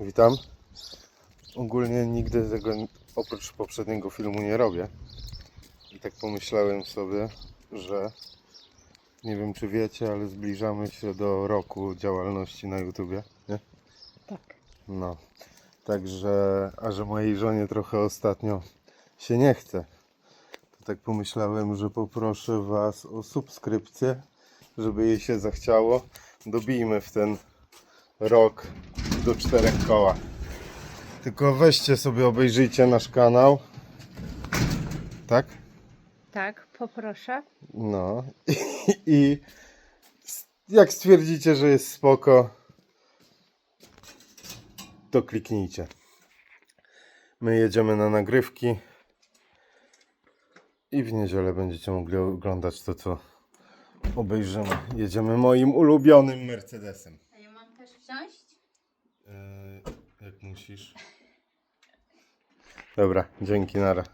Witam. Ogólnie nigdy tego oprócz poprzedniego filmu nie robię. I tak pomyślałem sobie, że nie wiem czy wiecie, ale zbliżamy się do roku działalności na YouTubie. Nie? Tak. No. Także, a że mojej żonie trochę ostatnio się nie chce, to tak pomyślałem, że poproszę Was o subskrypcję, żeby jej się zachciało. Dobijmy w ten rok do czterech koła. Tylko weźcie sobie, obejrzyjcie nasz kanał. Tak? Tak, poproszę. No. I jak stwierdzicie, że jest spoko, to kliknijcie. My jedziemy na nagrywki i w niedzielę będziecie mogli oglądać to, co obejrzymy. Jedziemy moim ulubionym Mercedesem. A ja mam też wziąć? Musisz. Dobra, dzięki, nara.